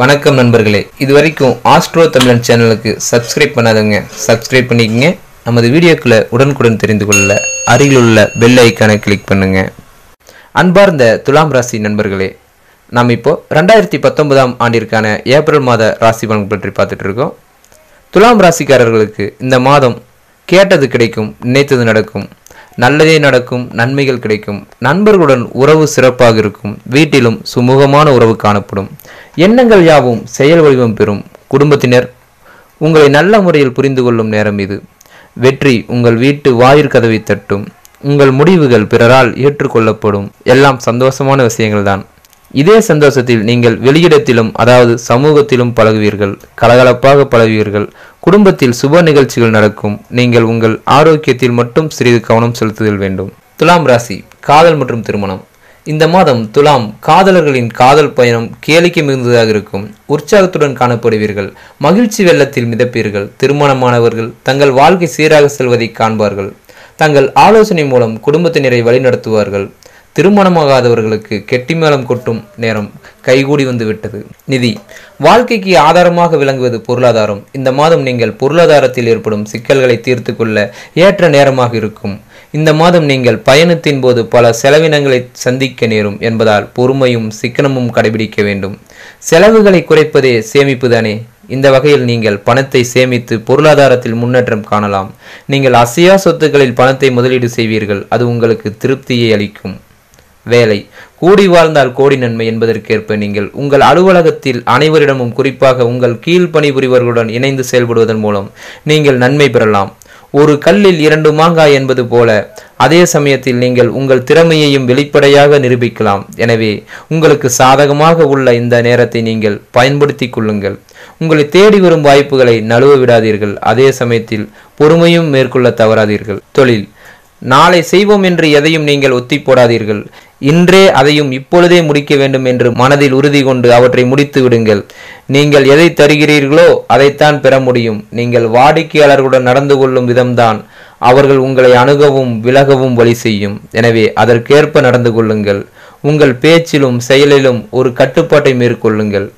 வணக்கம் நண்பர்களே. இது வரைக்கும் ஆஸ்ட்ரோ தமிழன் சேனலுக்கு சப்ஸ்கிரைப் பண்ணாதவங்க சப்ஸ்கிரைப் பண்ணிக்கங்க. நமது வீடியோக்களை உடனுக்குடன் தெரிந்து கொள்ள அருகிலுள்ள பெல் ஐக்கானை கிளிக் பண்ணுங்க. அன்பார்ந்த துலாம் ராசி நண்பர்களே நாம் இப்போ ரெண்டாயிரத்தி பத்தொன்பதாம் ஆண்டிற்கான ஏப்ரல் மாத ராசி பலன் பற்றி பார்த்துட்டு இருக்கோம். துலாம் ராசிக்காரர்களுக்கு இந்த மாதம் கேட்டது கிடைக்கும் நினைத்தது நடக்கும். நல்லதே நடக்கும் நன்மைகள் கிடைக்கும். நண்பர்களுடன் உறவு சிறப்பாக இருக்கும். வீட்டிலும் சுமூகமான உறவு காணப்படும். எண்ணங்கள் யாவும் செயல் வடிவம் பெறும். குடும்பத்தினர் உங்களை நல்ல முறையில் புரிந்து கொள்ளும் நேரம் இது. வெற்றி உங்கள் வீட்டு வாயிற் கதவை தட்டும். உங்கள் முடிவுகள் பிறரால் ஏற்றுக்கொள்ளப்படும். எல்லாம் சந்தோஷமான விஷயங்கள்தான். இதே சந்தோஷத்தில் நீங்கள் வெளியிடத்திலும் அதாவது சமூகத்திலும் பழகுவீர்கள் கலகலப்பாக பழகுவீர்கள் குடும்பத்தில் சுப நிகழ்ச்சிகள் நடக்கும் நீங்கள் உங்கள் ஆரோக்கியத்தில் மட்டும் சிறிது கவனம் செலுத்துதல் வேண்டும். துலாம் ராசி காதல் மற்றும் திருமணம். இந்த மாதம் துலாம் காதலர்களின் காதல் பயணம் கேளிக்கை மிகுந்ததாக இருக்கும். உற்சாகத்துடன் காணப்படுவீர்கள் மகிழ்ச்சி வெள்ளத்தில் மிதப்பீர்கள் திருமணமானவர்கள் தங்கள் வாழ்க்கை சீராக செல்வதை காண்பார்கள். தங்கள் ஆலோசனை மூலம் குடும்பத்தினரை வழிநடத்துவார்கள். திருமணமாகாதவர்களுக்கு கெட்டிமேளம் கொட்டும் நேரம் கைகூடி வந்து விட்டது நிதி. வாழ்க்கைக்கு ஆதாரமாக விளங்குவது பொருளாதாரம். இந்த மாதம் நீங்கள் பொருளாதாரத்தில் ஏற்படும் சிக்கல்களை தீர்த்து கொள்ள ஏற்ற நேரமாக இருக்கும். இந்த மாதம் நீங்கள் பயணத்தின் போது பல செலவினங்களை சந்திக்க நேரும் என்பதால் பொறுமையும் சிக்கனமும் கடைபிடிக்க வேண்டும். செலவுகளை குறைப்பதே சேமிப்புதானே இந்த வகையில் நீங்கள் பணத்தை சேமித்து பொருளாதாரத்தில் முன்னேற்றம் காணலாம். நீங்கள் அசையா சொத்துக்களில் பணத்தை முதலீடு செய்வீர்கள். அது உங்களுக்கு திருப்தியை அளிக்கும். வேலை. கூடி வாழ்ந்தால் கோடி நன்மை என்பதற்கேற்ப நீங்கள் உங்கள் அலுவலகத்தில் அனைவரிடமும் குறிப்பாக உங்கள் கீழ் பணிபுரிவர்களுடன் இணைந்து செயல்படுவதன் மூலம் நீங்கள் நன்மை பெறலாம். ஒரு கல்லில் இரண்டு மாங்காய் என்பது போல அதே சமயத்தில் நீங்கள் உங்கள் திறமையையும் வெளிப்படையாக நிரூபிக்கலாம். எனவே உங்களுக்கு சாதகமாக உள்ள இந்த நேரத்தை நீங்கள் பயன்படுத்திக் கொள்ளுங்கள். உங்களை தேடி வரும் வாய்ப்புகளை நழுவ விடாதீர்கள். அதே சமயத்தில் பொறுமையும் மேற்கொள்ள தவறாதீர்கள். தொழில். நாளை செய்வோம் என்று எதையும் நீங்கள் ஒத்தி போடாதீர்கள் இன்றே அதையும் இப்பொழுதே முடிக்க வேண்டும் என்று மனதில் உறுதி கொண்டு அவற்றை முடித்து விடுங்கள். நீங்கள் எதை தருகிறீர்களோ அதைத்தான் பெற முடியும். நீங்கள் வாடிக்கையாளர்களுடன் நடந்து கொள்ளும் விதம்தான். அவர்கள் உங்களை அணுகவும் விலகவும் வழி செய்யும். எனவே அதற்கேற்ப நடந்து கொள்ளுங்கள். உங்கள் பேச்சிலும் செயலிலும் ஒரு கட்டுப்பாட்டை மேற்கொள்ளுங்கள்.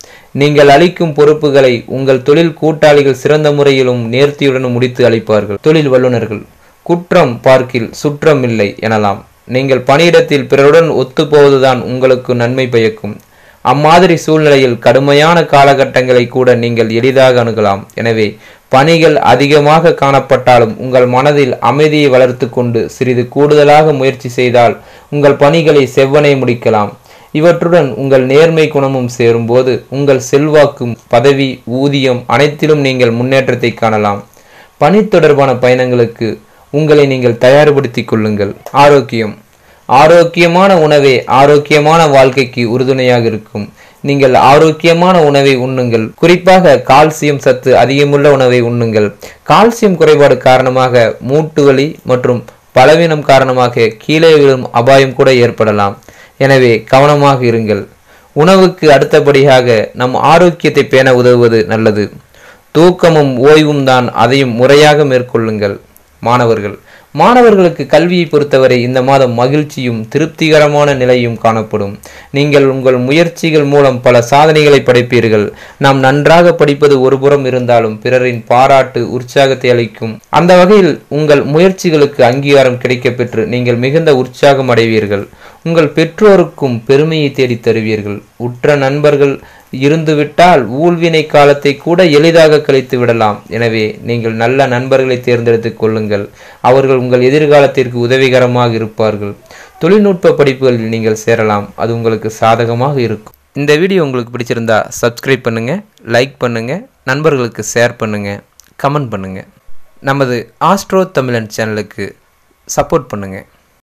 நீங்கள் அளிக்கும் பொறுப்புகளை உங்கள் தொழில் கூட்டாளிகள் சிறந்த முறையிலும் நேர்த்தியுடனும் முடித்து அளிப்பார்கள். தொழில் வல்லுநர்கள். குற்றம் பார்க்கில் சுற்றம் இல்லை எனலாம். நீங்கள் பணியிடத்தில் பிறருடன் ஒத்துப்போவதுதான் உங்களுக்கு நன்மை பயக்கும். அம்மாதிரி சூழ்நிலையில் கடுமையான காலகட்டங்களை கூட நீங்கள் எளிதாக அணுகலாம். எனவே பணிகள் அதிகமாக காணப்பட்டாலும் உங்கள் மனதில் அமைதியை வளர்த்து கொண்டு சிறிது கூடுதலாக முயற்சி செய்தால் உங்கள் பணிகளை செவ்வனை முடிக்கலாம். இவற்றுடன் உங்கள் நேர்மை குணமும் சேரும்போது உங்கள் செல்வாக்கும் பதவி ஊதியம் அனைத்திலும் நீங்கள் முன்னேற்றத்தை காணலாம். பணி தொடர்பான பயணங்களுக்கு உங்களை நீங்கள் தயார்படுத்திக் கொள்ளுங்கள். ஆரோக்கியம். ஆரோக்கியமான உணவே ஆரோக்கியமான வாழ்க்கைக்கு உறுதுணையாக இருக்கும். நீங்கள் ஆரோக்கியமான உணவை உண்ணுங்கள். குறிப்பாக கால்சியம் சத்து அதிகமுள்ள உணவை உண்ணுங்கள். கால்சியம் குறைபாடு காரணமாக மூட்டு வலி மற்றும் பலவீனம் காரணமாக கீழே விழும் அபாயம் கூட ஏற்படலாம். எனவே கவனமாக இருங்கள். உணவுக்கு அடுத்தபடியாக நம் ஆரோக்கியத்தை பேண உதவுவது நல்லது. தூக்கமும் ஓய்வும் தான் அதையும் முறையாக மேற்கொள்ளுங்கள். மாணவர்கள். மாணவர்களுக்கு கல்வியை பொறுத்தவரை இந்த மாதம் மகிழ்ச்சியும் திருப்திகரமான நிலையும் காணப்படும். நீங்கள் உங்கள் முயற்சிகள் மூலம் பல சாதனைகளை படைப்பீர்கள். நாம் நன்றாக படிப்பது ஒருபுறம் இருந்தாலும் பிறரின் பாராட்டு உற்சாகத்தை அளிக்கும். அந்த வகையில் உங்கள் முயற்சிகளுக்கு அங்கீகாரம் கிடைக்கப்பெற்று நீங்கள் மிகுந்த உற்சாகம் அடைவீர்கள். உங்கள் பெற்றோருக்கும் பெருமையை தேடித் தருவீர்கள். உற்ற நண்பர்கள் இருந்துவிட்டால் ஊழ்வினை காலத்தை கூட எளிதாக கழித்து விடலாம். எனவே நீங்கள் நல்ல நண்பர்களை தேர்ந்தெடுத்துக் கொள்ளுங்கள். அவர்கள் உங்கள் எதிர்காலத்திற்கு உதவிகரமாக இருப்பார்கள். தொழில்நுட்ப படிப்புகளில் நீங்கள் சேரலாம். அது உங்களுக்கு சாதகமாக இருக்கும். இந்த வீடியோ உங்களுக்கு பிடிச்சிருந்தா சப்ஸ்கிரைப் பண்ணுங்கள் லைக் பண்ணுங்கள் நண்பர்களுக்கு ஷேர் பண்ணுங்கள் கமெண்ட் பண்ணுங்கள் நமது ஆஸ்ட்ரோ தமிழன் சேனலுக்கு சப்போர்ட் பண்ணுங்கள்